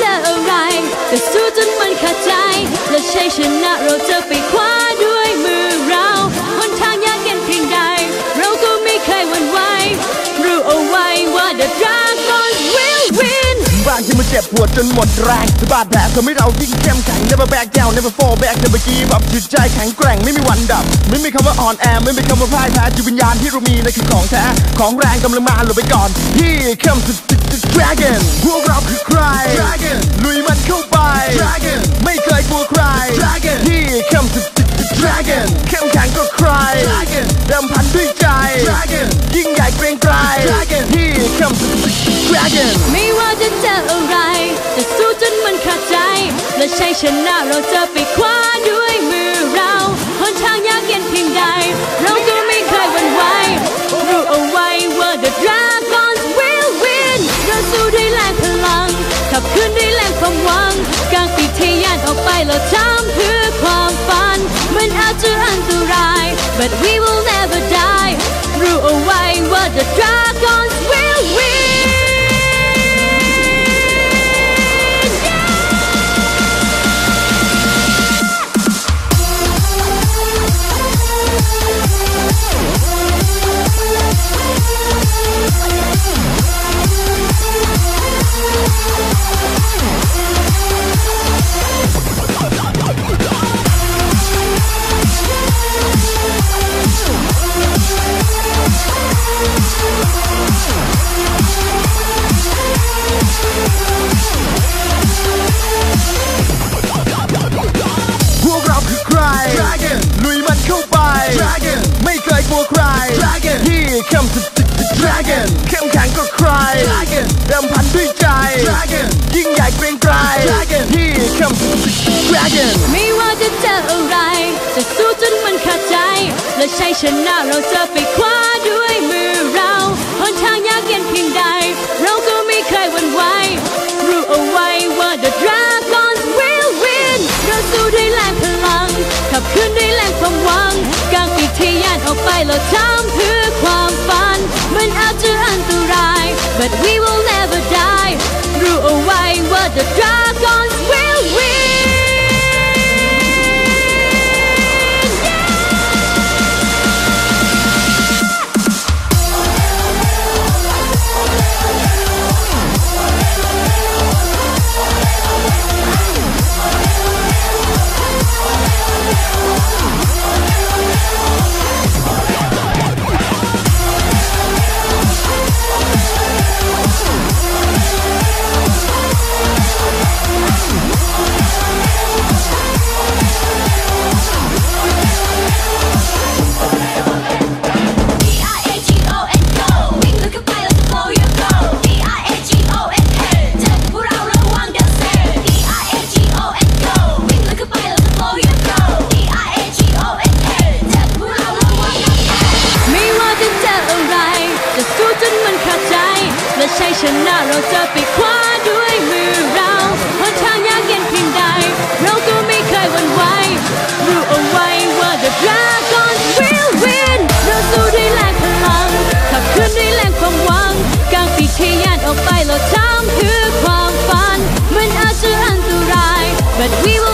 จออะไรก็สู้จนมันขาดใจ และใช้ชนะเราจะไปคว้าด้วยมือเราหนทางยากเย็นเพียงใด เราก็ไม่เคยหวั่นไหวรู้เอาไว้ว่า the Dragon will win บางที่มันเจ็บปวดจนหมดแรงแต่บาดแผลทำให้เรายิ่งเข้มแข็ง never back down never fall back never give up จิตใจแข็งแกร่งไม่มีวันดับ ไม่มีคำว่าอ่อนแอไม่มีคำว่าพ่ายแพ้จิตวิญญาณที่เรามีนั่นคือของแท้ ของแรงกำลังมาหลบไปก่อน Here comes the, the, the dragon พวกเราคือใคร dragon ลุยมันเข้าไป dragon ไม่เคยกลัวใคร dragon Here comes the, the, the dragon เข้มแข็งก็ใคร dragon เดิมพันด้วยใจ dragon ยิ่งใหญ่เกรงไกร dragon Here comes the, the, the dragon ไม่ว่าจะเจออะไร จะสู้จนมันขาดใจ และใช้ชนะเราจะไปคว้าด้วยมือเราหนทางยากเย็นเพียงใดเราก็ไออกไปเราทำเพื่อความฝัน มันอาจจะอันตราย but we will never die รู้เอาไว้ว่า the dragons will Dragon Here comes the, the, the Dragon เข้มแข็งก็ใคร Dragon เดิมพันด้วยใจ Dragon ยิ่งใหญ่เกรงไกร Dragon Here comes the, the, the Dragon ไม่ว่าจะเจออะไร จะสู้จนมันขาดใจ และใช้ชนะเราจะไปคว้าด้วยมือเราหนทางยากเย็นเพียงใด เราก็ไม่เคยหวั่นไหวรู้เอาไว้ว่า the dragons will win เราสู้ด้วยแรงพลัง ขับเคลื่อนด้วยแรงความหวังกางปีกทะยานออกไปเราทำเพื่อความฝัน มันอาจจะอันตราย but we will never die รู้เอาไว้ว่า the dragons will และใช้ชนะเราจะไปคว้าด้วยมือเราหนทางยากเย็นเพียงใด เราก็ไม่เคยหวั่นไหวรู้เอาไว้ว่า the Dragon will win เราสู้ด้วยแรงพลัง ขับเคลื่อนด้วยแรงความหวังกางปีกทะยานออกไปเราทำเพื่อความฝัน มันอาจจะอันตราย but we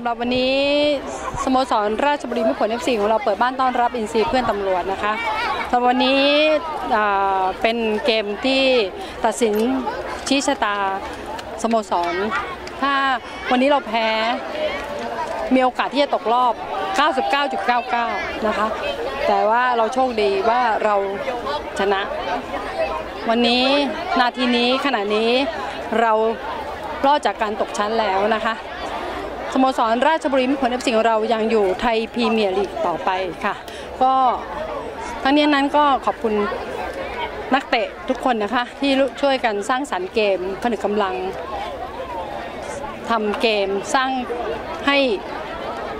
ำหรับวันนี้สโมสรราชบุรีมิตรผล FC ของเราเปิดบ้านต้อนรับอินซีเพื่อนตำรวจนะคะสำหรับวันนี้เป็นเกมที่ตัดสินชี้ชะตาสโมสร ถ้าวันนี้เราแพ้มีโอกาสที่จะตกรอบ 99.99 นะคะ แต่ว่าเราโชคดีว่าเราชนะ วันนี้นาทีนี้ขณะนี้เรารอดจากการตกชั้นแล้วนะคะ สโมสรราชบุรีมิตรผลเอฟซีของเรายังอยู่ไทยพรีเมียร์ลีกต่อไปค่ะ ก็ทั้งนี้นั้นก็ขอบคุณนักเตะทุกคนนะคะ ที่ช่วยกันสร้างสรรค์เกมผนึกกำลังทำเกมสร้างให้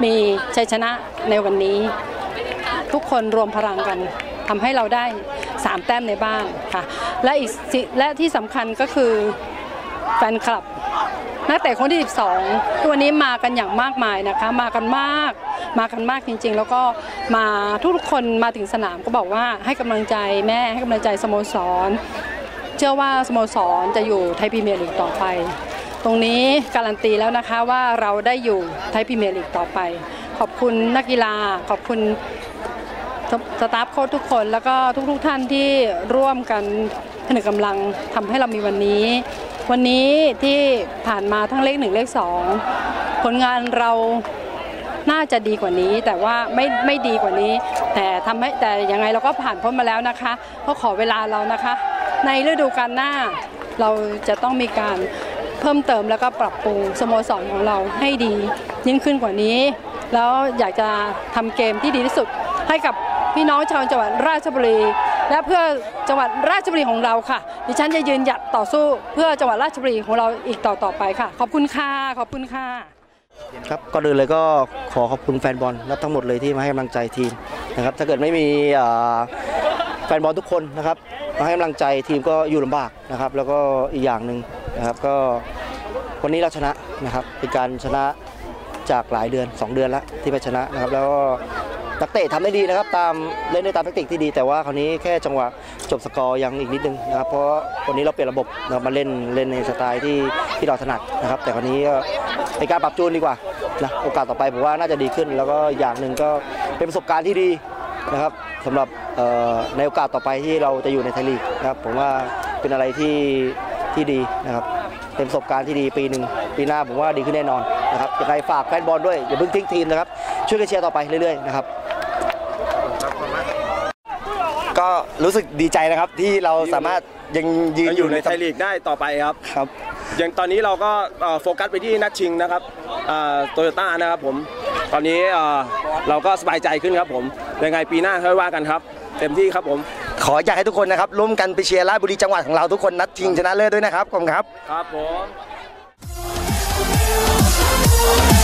มีชัยชนะในวันนี้ ทุกคนรวมพลังกันทำให้เราได้ 3 แต้มในบ้านค่ะ และอีกและที่สำคัญก็คือแฟนคลับ นักเตะคนที่ 12 ตัวนี้มากันอย่างมากมายนะคะ มากันมาก มากันมากจริง ๆ แล้วก็มาทุกๆคนมาถึงสนามก็บอกว่าให้กำลังใจแม่ให้กำลังใจสโมสร เชื่อว่าสโมสรจะอยู่ไทยพรีเมียร์ลีกต่อไป ตรงนี้การันตีแล้วนะคะว่าเราได้อยู่ไทยพรีเมียร์ลีกต่อไป ขอบคุณนักกีฬาขอบคุณสสตาฟโค้ชทุกคนแล้วก็ทุกๆท่านที่ร่วมกันผนึกกำลังทำให้เรามีวันนี้ วันนี้ที่ผ่านมาทั้งเลขหนึ่งเลขสองผลงานเราน่าจะดีกว่านี้แต่ว่าไม่ไม่ดีกว่านี้ แต่ทำให้แต่ยังไงเราก็ผ่านพ้นมาแล้วนะคะก็ขอเวลาเรานะคะ ในฤดูกาลหน้าเราจะต้องมีการเพิ่มเติมแล้วก็ปรับปรุงสโมสรของเราให้ดียิ่งขึ้นกว่านี้ แล้วอยากจะทำเกมที่ดีที่สุดให้กับพี่น้องชาวจังหวัดราชบุรี และเพื่อจังหวัดราชบุรีของเราค่ะ ดิฉันจะยืนหยัดต่อสู้ เพื่อจังหวัดราชบุรีของเราอีกต่อต่อไปค่ะ ขอบคุณค่ะขอบคุณค่ะครับก่อนอื่นเลยก็ขอขอบคุณแฟนบอลและทั้งหมดเลยที่มาให้กำลังใจทีมนะครับ ถ้าเกิดไม่มีแฟนบอลทุกคนนะครับมาให้กำลังใจทีมก็อยู่ลำบากนะครับ แล้วก็อีกอย่างหนึ่งนะครับก็วันนี้เราชนะนะครับเป็นการชนะจากหลายเดือน 2 เดือนแล้วที่ไปชนะนะครับ แล้วก็ นักเตะทำได้ดีนะครับตามเล่นได้ตามแทคติกที่ดี แต่ว่าคราวนี้แค่จังหวะจบสกอร์ยังอีกนิดนึงนะครับเพราะวันนี้เราเปลี่ยนระบบนะครับมาเล่นเล่นในสไตล์ที่ที่เราถนัดนะครับ แต่คราวนี้ก็เป็นการปรับจูนดีกว่านะโอกาสต่อไปผมว่าน่าจะดีขึ้น แล้วก็อย่างหนึ่งก็เป็นประสบการณ์ที่ดีนะครับสำหรับในโอกาสต่อไปที่เราจะอยู่ในไทยลีกนะครับผมว่าเป็นอะไรที่ที่ดีนะครับเป็นประสบการณ์ที่ดีปีหนึ่งปีหน้าผมว่าดีขึ้นแน่นอนนะครับยังไงฝากแฟนบอลด้วยอย่าเพิ่งทิ้งทีมนะครับช่วยกันเชียร์ต่อไปเรื่อยๆนะครับ ก็รู้สึกดีใจนะครับที่เราสามารถยังยืนยังอยู่ในไทยลีกได้ต่อไปครับครับอย่างตอนนี้เราก็เอ่อโฟกัสไปที่นัดชิงนะครับโตโยต้านะครับผมตอนนี้เอ่อเราก็สบายใจขึ้นครับผมยังไงปีหน้าค่อยว่ากันครับ เต็มที่ครับผม ขออยากให้ทุกคนนะครับร่วมกันไปเชียร์ราชบุรีจังหวัดของเราทุกคนนัดชิงชนะเลิศด้วยนะครับขอบคุณครับครับผม